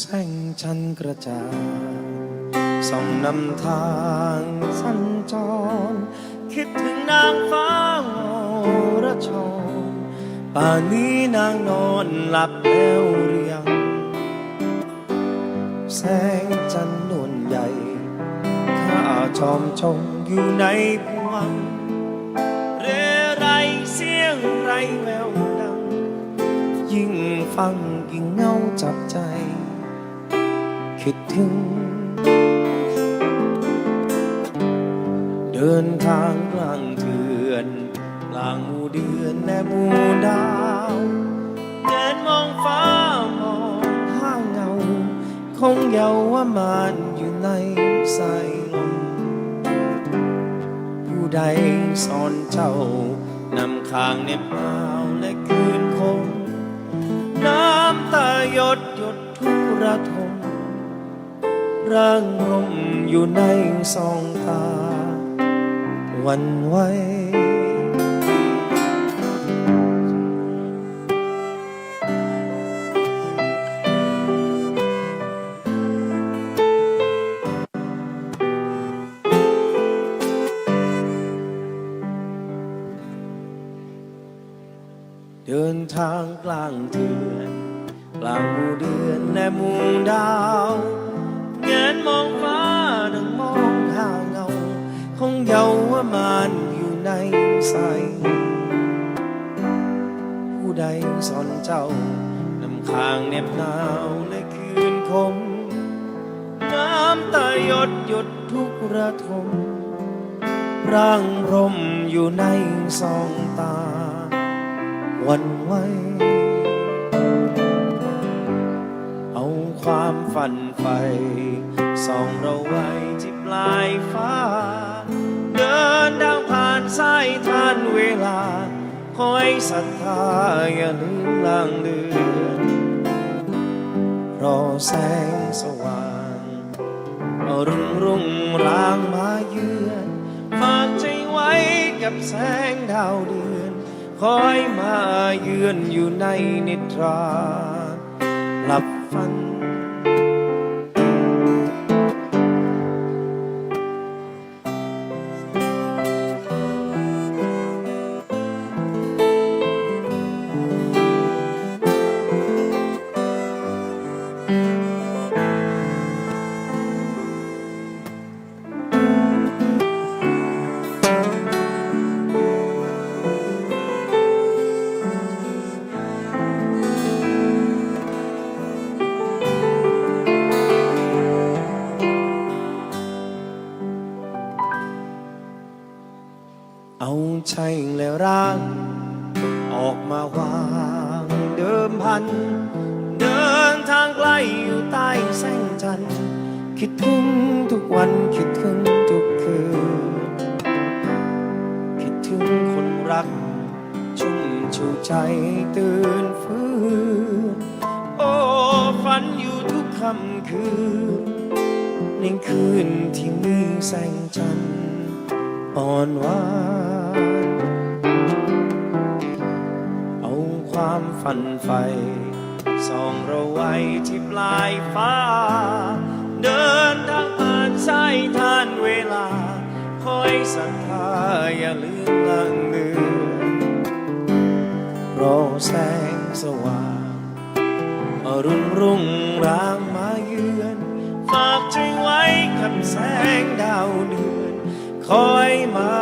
แสงจันกระจ่างส่องนำทางสัญจร คิดถึงนางฟ้าโอระชรป่านนี้นางนอนหลับแล้วหรือยัง แสงจันทร์นวลใหญ่ ข้าชอมชมอยู่ในพวงเรไรเสียงไรแววดัง ยิ่งฟังยิ่งเงาจับใจ คิดถึง เดินทางกลางเถื่อนกลางหมู่เดือนและหมู่ดาวเดินมองฟ้ามองห้างเงา คงเยาว่ามานอยู่ในสายลมผู้ใดสอนเจ้านำข้างเน็บหนาวและคืนคง น้ำตาหยดหยดทุกระทม ร่างรมอยู่ในสองตา วันไหวเดินทางกลางเถื่อนกลางหมู่เดือนและหมู่ดาว ใส ผู้ใดสอนเจ้านำข้างเหน็บหนาวและคืนคม น้ำตาหยดหยดทุกระทมร่างรมอยู่ในสองตา วันไหวเอาความฝันใฝ่ส่องเราไว้ที่ปลายฟ้า เดินดัง สายทานเวลา คอยศรัทธาอย่าลืมลางเดือนรอแสงสว่างอารุ่งรุ่งรางมาเยือนฝากใจไว้กับแสงดาวเดือน คอยมาเยือนอยู่ในนิทราหลับฝัน เอาใช่แล้วร่าง ออกมาวางเดิมพัน เดินทางไกลอยู่ใต้แสงจันทร์คิดถึงทุกวันคิดถึงทุกคืน คิดถึงคนรัก ชุ่มชูใจตื่นฟื้นโอ้ฝันอยู่ทุกค่ำคืนในคืนที่มีแสงจันทร์อ่อนหวาน ความฝันใฝ่ส่องเราไว้ที่ปลายฟ้า เดินทางผ่านสายทานเวลา คอยศรัทธาอย่าลืมลังเลือนรอแสงสว่างอรุณรุ่งรางมาเยือน ฝากใจไว้กับแสงดาวเดือน คอยมา